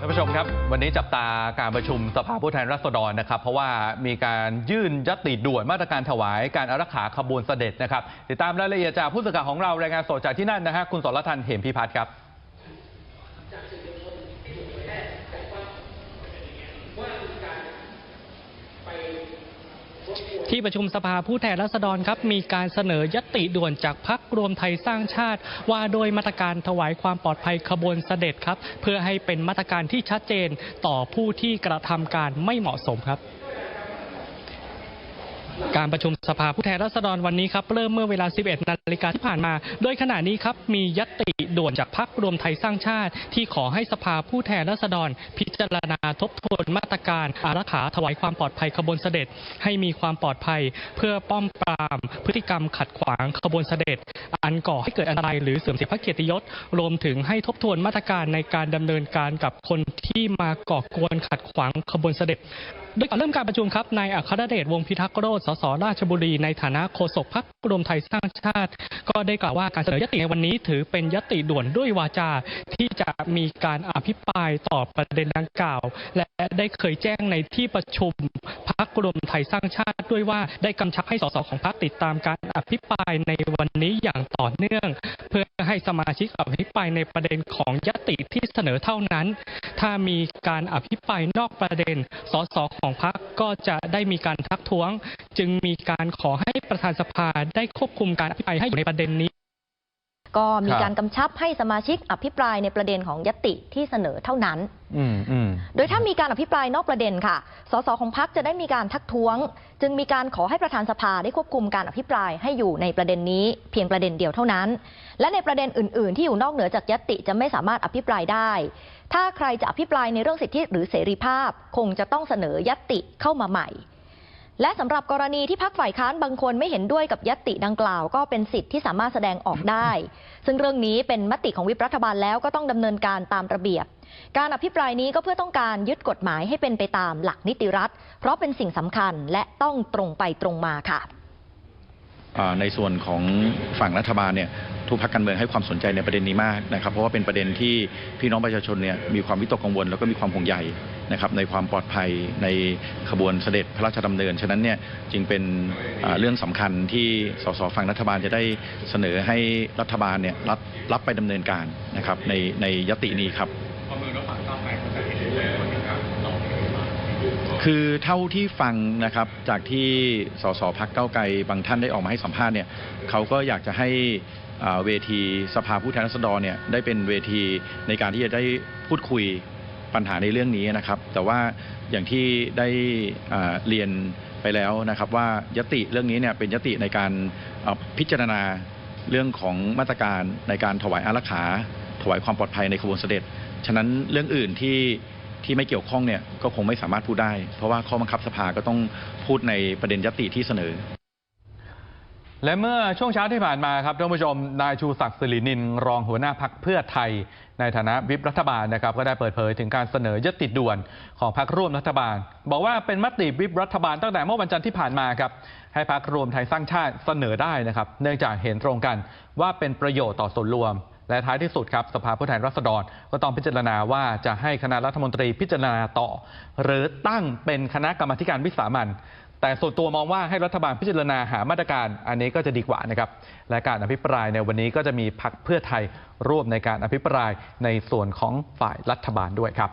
ท่านผู้ชมครับ วันนี้จับตาการประชุมสภาผู้แทนราษฎรนะครับ เพราะว่ามีการยื่นยติด่วนมาตรการถวายการอารักขาขบวนเสด็จนะครับติดตามรายละเอียดจากผู้สื่อข่าวของเรารายงานสดจากที่นั่นนะฮะคุณสรทันเหมพิพัฒน์ครับ ที่ประชุมสภาผู้แทนราษฎรครับมีการเสนอยติด่วนจากพักรวมไทยสร้างชาติ ว่าโดยมาตรการถวายความปลอดภัยขบวนเสด็จครับ เพื่อให้เป็นมาตรการที่ชัดเจนต่อผู้ที่กระทำการไม่เหมาะสมครับ การประชุมสภาผู้แทนราษฎรวันนี้ครับเริ่มเมื่อเวลา 11 นาฬิกาที่ผ่านมา โดยขณะนี้ครับมียติด่วนจากพักรวมไทยสร้างชาติ ที่ขอให้สภาผู้แทนราษฎร พิจารณาทบทวนมาตรการ อารักขาถวายความปลอดภัยขบวนเสด็จ ให้มีความปลอดภัย เพื่อป้อมปราม พฤติกรรมขัดขวางขบวนเสด็จ อันก่อให้เกิดอันตรายหรือเสื่อมเสียพระเกียรติยศรวมถึงให้ทบทวนมาตรการในการดำเนินการกับคนที่มาก่อกวนขัดขวางขบวนเสด็จโดยก่อนเริ่มการประชุมครับนายอัครเดชวงพิทักษ์โรธสสราชบุรีในฐานะโฆษกพรรครวมไทยสร้างชาติ ก็ได้กล่าวว่าการเสนอยติในวันนี้ถือเป็นยติด่วนด้วยวาจาที่จะมีการอภิปรายต่อประเด็นดังกล่าว และได้เคยแจ้งในที่ประชุมพรรครวมไทยสร้างชาติ ด้วยว่าได้กำชับให้สสของพรรคติดตามการอภิปรายในวันนี้อย่างต่อเนื่อง เพื่อให้สมาชิกอภิปรายในประเด็นของยติที่เสนอเท่านั้น ถ้ามีการอภิปรายนอกประเด็นสสขของพรรคก็จะได้มีการทักท้วงจึงมีการขอให้ประธานสภาได้ควบคุมการอภิปรายให้อยู่ในประเด็นนี้ ก็มีครับการกำชับให้สมาชิกอภิปรายในประเด็นของยติที่เสนอเท่านั้นอืมอืมโดยถ้ามีการอภิปรายนอกประเด็นค่ะ สสของพรรคจะได้มีการทักท้วง จึงมีการขอให้ประธานสภาได้ควบคุมการอภิปรายให้อยู่ในประเด็นนี้ เพียงประเด็นเดียวเท่านั้น และในประเด็นอื่น ๆ ที่อยู่นอกเหนือจากยติจะไม่สามารถอภิปรายได้ ถ้าใครจะอภิปรายในเรื่องสิทธิหรือเสรีภาพ คงจะต้องเสนอยติเข้ามาใหม่ และสำหรับกรณีที่พักฝ่ายค้านบางคนไม่เห็นด้วยกับยติดังกล่าว ก็เป็นสิทธิ์ที่สามารถแสดงออกได้ ซึ่งเรื่องนี้เป็นมติของวิปรัฐบาลแล้วก็ต้องดำเนินการตามระเบียบ การอภิปรายนี้ก็เพื่อต้องการยึดกฎหมายให้เป็นไปตามหลักนิติรัฐ เพราะเป็นสิ่งสำคัญและต้องตรงไปตรงมาค่ะ ในส่วนของฝั่งรัฐบาลเนี่ยทุกพักการเมืองให้ความสนใจในประเด็นนี้มากนะครับเพราะว่าเป็นประเด็นที่พี่น้องประชาชนเนี่ยมีความวิตกกังวลแล้วก็มีความห่วงใยนะครับในความปลอดภัยในขบวนเสด็จพระราชดำเนิน ฉะนั้นเนี่ยจึงเป็นเรื่องสำคัญที่สสฝั่งรัฐบาลจะได้เสนอให้รัฐบาลเนี่ยรับรับไปดำเนินการนะครับในในยตินี้ครับ คือเท่าที่ฟังนะครับจากที่สสพักเก้าไกลบางท่านได้ออกมาให้สัมภาษณ์เนี่ยเขาก็อยากจะให้เวทีสภาผู้แทนราษฎรเนี่ยได้เป็นเวทีในการที่จะได้พูดคุยปัญหาในเรื่องนี้นะครับ แต่ว่าอย่างที่ได้เรียนไปแล้วนะครับ ว่ายติเรื่องนี้เนี่ยเป็นยติในการพิจารณาเรื่องของมาตรการในการถวายอารักขา ถวายความปลอดภัยในขบวนเสด็จ ฉะนั้นเรื่องอื่นที่ ที่ไม่เกี่ยวข้องเนี่ยก็คงไม่สามารถพูดได้ เพราะว่าข้อบังคับสภาก็ต้องพูดในประเด็นยติที่เสนอและเมื่อช่วงเช้าที่ผ่านมาครับท่านผู้ชมนายชูศักดิ์สิรินิน รองหัวหน้าพักเพื่อไทย ในฐานะวิปรัฐบาลนะครับ ก็ได้เปิดเผยถึงการเสนอยติด่วนของพักร่วมรัฐบาล บอกว่าเป็นมติวิปรัฐบาลตั้งแต่เมื่อวันจันทร์ที่ผ่านมาครับให้พักรวมไทยสร้างชาติเสนอได้นะครับ เนื่องจากเห็นตรงกันว่าเป็นประโยชน์ต่อส่วนรวม และท้ายที่สุดครับสภาผู้แทนราษฎรก็ต้องพิจารณาว่าจะให้คณะรัฐมนตรีพิจารณาต่อ หรือตั้งเป็นคณะกรรมการวิสามันแต่ส่วนตัวมองว่าให้รัฐบาลพิจารณาหามาตรการอันนี้ก็จะดีกว่านะครับ และการอภิปรายในวันนี้ก็จะมีพักเพื่อไทยร่วมในการอภิปรายในส่วนของฝ่ายรัฐบาลด้วยครับ